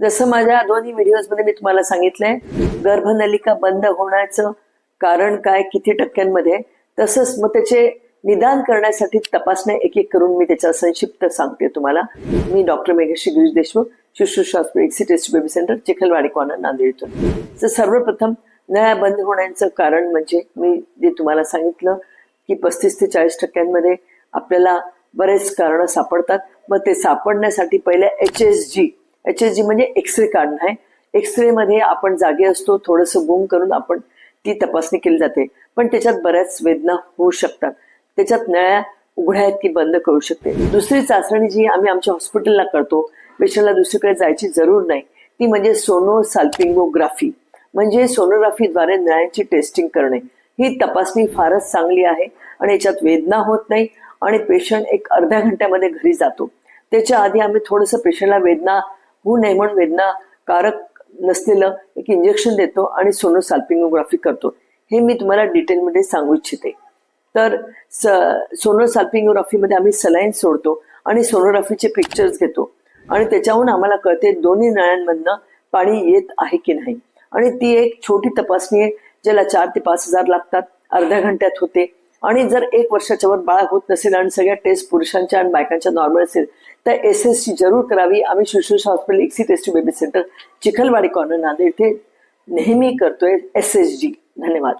जसं माझ्या दोन्ही व्हिडिओजमध्ये मी तुम्हाला सांगितलंय गर्भनलिका बंद होण्याचं कारण काय किती टक्क्यांमध्ये तसंच मग त्याचे निदान करण्यासाठी तपासण्या एक एक करून मी त्याच्या संक्षिप्त सांगते तुम्हाला. मी डॉक्टर मेघश्री गिरीश देशमुख शिशुशास्त्र एक्सी test baby centre Chikhalwadi corner Nanded इथून. तर सर्वप्रथम नळ्या बंद होण्याचं कारण म्हणजे मी जे तुम्हाला सांगितलं की पस्तीस ते चाळीस टक्क्यांमध्ये आपल्याला बरेच कारणं सापडतात. मग ते सापडण्यासाठी पहिल्या H S G H S G म्हणजे एक्सरे काढणं आहे. एक्सरे मध्ये आपण जागे असतो थोडंसं बूम करून आपण ती तपासणी केली जाते. पण त्याच्यात बऱ्याच वेदना होऊ शकतात. त्याच्यात नळ्या उघड्या आहेत की बंद करू शकते. दुसरी चाचणी जी आम्ही आमच्या हॉस्पिटलला करतो पेशंटला दुसरीकडे जायची जरूर नाही. ती म्हणजे सोनो साल्पिंगोग्राफी म्हणजे सोनोग्राफीद्वारे नळ्यांची टेस्टिंग करणे. ही तपासणी फारच चांगली आहे आणि याच्यात वेदना होत नाही आणि पेशंट एक अर्ध्या घंट्यामध्ये घरी जातो. त्याच्या आधी आम्ही थोडंसं पेशंटला वेदना होऊ नये म्हणून वेदनाकारक नसलेलं एक इंजेक्शन देतो आणि सोनो साल्पिंगोग्राफी करतो. हे मी तुम्हाला डिटेलमध्ये सांगू इच्छिते. तर स सोनो साल्पिंगोग्राफीमध्ये आम्ही सलाईन सोडतो आणि सोनोग्राफीचे पिक्चर्स घेतो. आणि त्याच्याहून आम्हाला कळते दोन्ही नळ्यांमधनं पाणी येत आहे की नाही. आणि ती एक छोटी तपासणी आहे ज्याला चार ते पाच हजार लागतात अर्ध्या घंट्यात होते. आणि जर एक वर्षाच्या वर बाळा होत नसेल आणि सगळ्या टेस्ट पुरुषांच्या आणि बायकांच्या नॉर्मल असेल तर एस एस सी जरूर करावी. आम्ही शुश्रूषा हॉस्पिटल एक्सी test baby centre Chikhalwadi corner Nanded इथे नेहमी करतोय एस एस जी धन्यवाद.